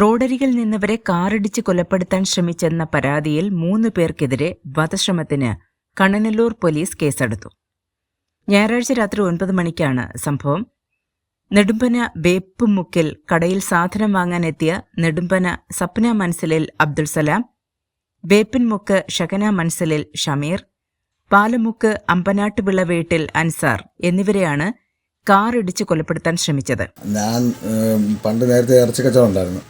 റോഡരികിൽ നിന്നവരെ കാറിടിച്ച് കൊലപ്പെടുത്താൻ ശ്രമിച്ചെന്ന പരാതിയിൽ മൂന്ന് പേർക്കെതിരെ വധശ്രമത്തിന് കണ്ണനല്ലൂർ പോലീസ് കേസെടുത്തു. ഞായറാഴ്ച രാത്രി ഒൻപത് മണിക്കാണ് സംഭവം. നെടുമ്പന ബേപ്പുമുക്കിൽ കടയിൽ സാധനം വാങ്ങാനെത്തിയ നെടുമ്പന സപ്ന മൻസലിൽ അബ്ദുൾ സലാം ബേപ്പിൻമുക്ക് ഷകന മൻസലിൽ ഷമീർ പാലമുക്ക് അമ്പനാട്ടുപിള്ള വീട്ടിൽ അൻസാർ എന്നിവരെയാണ് കാറിടിച്ച് കൊലപ്പെടുത്താൻ ശ്രമിച്ചത്. ഞാൻ പണ്ട് നേരത്തെ ഇറച്ചി കച്ചവടം ഉണ്ടായിരുന്നു.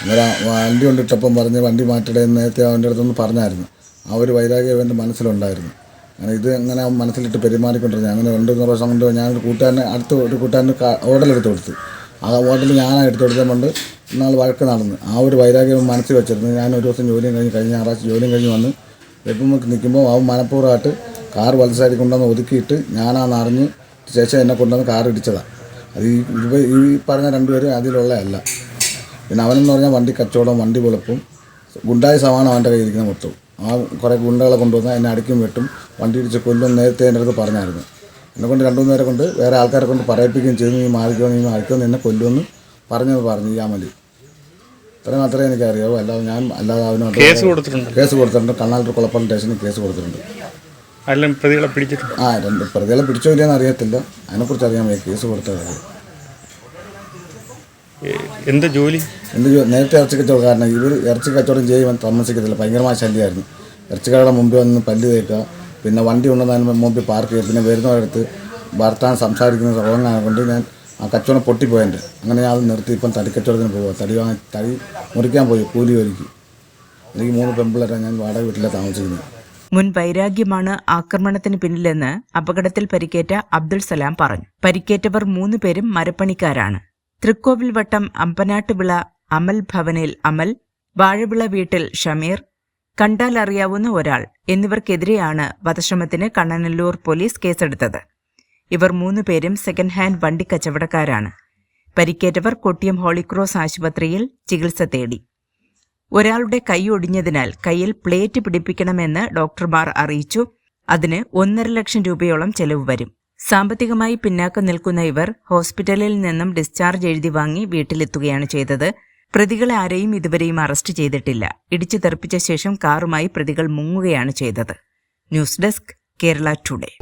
അന്നേരം വണ്ടി കൊണ്ടിട്ടപ്പം പറഞ്ഞ് വണ്ടി മാറ്റടേ നേരത്തെ അവന്റെ അടുത്തൊന്ന് പറഞ്ഞായിരുന്നു. ആ ഒരു വൈരാഗ്യം അവന്റെ മനസ്സിലുണ്ടായിരുന്നു. അങ്ങനെ ഇത് അങ്ങനെ മനസ്സിലിട്ട് പെരുമാറിക്കൊണ്ടിരുന്നു. അങ്ങനെ രണ്ട് മൂന്ന് പ്രാവശ്യം കൊണ്ട് ഞാനൊരു കൂട്ടുകാരനെ അടുത്ത ഒരു കൂട്ടുകാരന് ഹോട്ടൽ എടുത്ത് കൊടുത്തു. ആ ഹോട്ടലിൽ ഞാനാണ് എടുത്തു കൊടുത്തത്. കൊണ്ട് ഇന്നാൾ വഴക്ക് നടന്നു. ആ ഒരു വൈരാഗ്യം മനസ്സിൽ വെച്ചിരുന്നു. ഞാൻ ഒരു ദിവസം ജോലിയും കഴിഞ്ഞ് കഴിഞ്ഞ ഞായറാഴ്ച ജോലിയും കഴിഞ്ഞ് വന്ന് വെപ്പുമ്പോൾ നിൽക്കുമ്പോൾ അവൻ മനഃപൂർവമായിട്ട് കാർ സൈഡിൽ കൊണ്ടുവന്ന് ഒതുക്കിയിട്ട് ഞാനാണെന്ന് അറിഞ്ഞ് ശേഷം എന്നെ കൊണ്ടുവന്ന് കാർ ഇടിച്ചതാണ് അത് ഈ ഈ പറഞ്ഞ രണ്ടുപേരും അതിലുള്ളതല്ല. പിന്നെ അവനെന്ന് പറഞ്ഞാൽ വണ്ടി കച്ചവടം വണ്ടി പൊളപ്പും ഗുണ്ടായ സമാനം അവന്റെ കയ്യിൽ ഇരിക്കുന്ന മൊത്തം ആ കുറേ ഗുണ്ടകളെ കൊണ്ടുവന്ന് എന്നെ അടിക്കും വെട്ടും വണ്ടി ഇടിച്ച് കൊല്ലും നേരത്തെ എന്റെ അടുത്ത് പറഞ്ഞായിരുന്നു. എന്നെ കൊണ്ട് രണ്ടു മൂന്ന് നേരെ കൊണ്ട് വേറെ ആൾക്കാരെ കൊണ്ട് പറയിപ്പിക്കുകയും ചെയ്തു നീ മാറിക്കോ നീ മാറിക്കോ എന്നെ കൊല്ലുമെന്ന് പറഞ്ഞത് പറഞ്ഞു ഈ മതി ഇത്ര മാത്രമേ എനിക്കറിയാവൂ. അല്ലാതെ ഞാൻ അല്ലാതെ അവനോട് കേസ് കൊടുത്തിട്ടുണ്ട്. കേസ് കൊടുത്തിട്ടുണ്ട്. കണ്ണാലൂർ കുളപ്പള്ളി സ്റ്റേഷനിൽ കേസ് കൊടുത്തിട്ടുണ്ട്. അല്ല പ്രതികളെ പിടിച്ചിട്ടുണ്ട്? ആ രണ്ട് പ്രതികളെ പിടിച്ചോ ഇല്ലയെന്ന് അറിയത്തില്ല. അതിനെക്കുറിച്ച് അറിയാൻ വേണ്ടി കേസ് കൊടുത്ത കാര്യം എന്ത് ജോലി? എന്ത് ജോലി നേരത്തെ ഇറച്ചി കാരണം ഇവർ ഇറച്ചി കച്ചവടം ചെയ്യുവാൻ താമസിക്കത്തില്ല. ഭയങ്കരമായ ശല്യമായിരുന്നു. ഇറച്ചിക്കടയുടെ മുമ്പിൽ വന്ന് പല്ല് തേക്കുക പിന്നെ വണ്ടി കൊണ്ടുവന്നതിന് മുമ്പിൽ പാർക്ക് ചെയ്യുക പിന്നെ വരുന്നവരടുത്ത് ഭർത്താൻ സംസാരിക്കുന്ന റോങ്ങാനെ കൊണ്ട് ഞാൻ ആ കച്ചവടം പൊട്ടിപ്പോയതിന്റെ അങ്ങനെ ഞാൻ അത് നിർത്തി. ഇപ്പം തടി കച്ചവടത്തിന് പോവുക തടി വാങ്ങി തടി മുറിക്കാൻ പോയി കൂലി ഒരുക്കി. എനിക്ക് മൂന്ന് പെമ്പിളരെ ഞാൻ വാടക വീട്ടിലാണ് താമസിക്കുന്നത്. മുൻ വൈരാഗ്യമാണ് ആക്രമണത്തിന് പിന്നിലെന്ന് അപകടത്തിൽ പരിക്കേറ്റ അബ്ദുൾ സലാം പറഞ്ഞു. പരിക്കേറ്റവർ മൂന്നു പേരും മരപ്പണിക്കാരാണ്. തൃക്കോവിൽ വട്ടം അമ്പനാട്ടുവിള അമൽ ഭവനിൽ അമൽ വാഴവിള വീട്ടിൽ ഷമീർ കണ്ടാൽ അറിയാവുന്ന ഒരാൾ എന്നിവർക്കെതിരെയാണ് വധശ്രമത്തിന് കണ്ണനല്ലൂർ പോലീസ് കേസെടുത്തത്. ഇവർ മൂന്നു പേരും സെക്കൻഡ് ഹാൻഡ് വണ്ടി കച്ചവടക്കാരാണ്. പരിക്കേറ്റവർ കൊട്ടിയം ഹോളിക്രോസ് ആശുപത്രിയിൽ ചികിത്സ തേടി. ഒരാളുടെ കൈ ഒടിഞ്ഞതിനാൽ കയ്യിൽ പ്ലേറ്റ് പിടിപ്പിക്കണമെന്ന് ഡോക്ടർമാർ അറിയിച്ചു. അതിന് ഒന്നര ലക്ഷം രൂപയോളം ചെലവ് വരും. സാമ്പത്തികമായി പിന്നാക്കം നിൽക്കുന്ന ഇവർ ഹോസ്പിറ്റലിൽ നിന്നും ഡിസ്ചാർജ് എഴുതി വാങ്ങി വീട്ടിലെത്തുകയാണ് ചെയ്തത്. പ്രതികളെ ആരെയും ഇതുവരെയും അറസ്റ്റ് ചെയ്തിട്ടില്ല. ഇടിച്ചു തെറിപ്പിച്ച ശേഷം കാറുമായി പ്രതികൾ മുങ്ങുകയാണ് ചെയ്തത്. News desk Kerala today.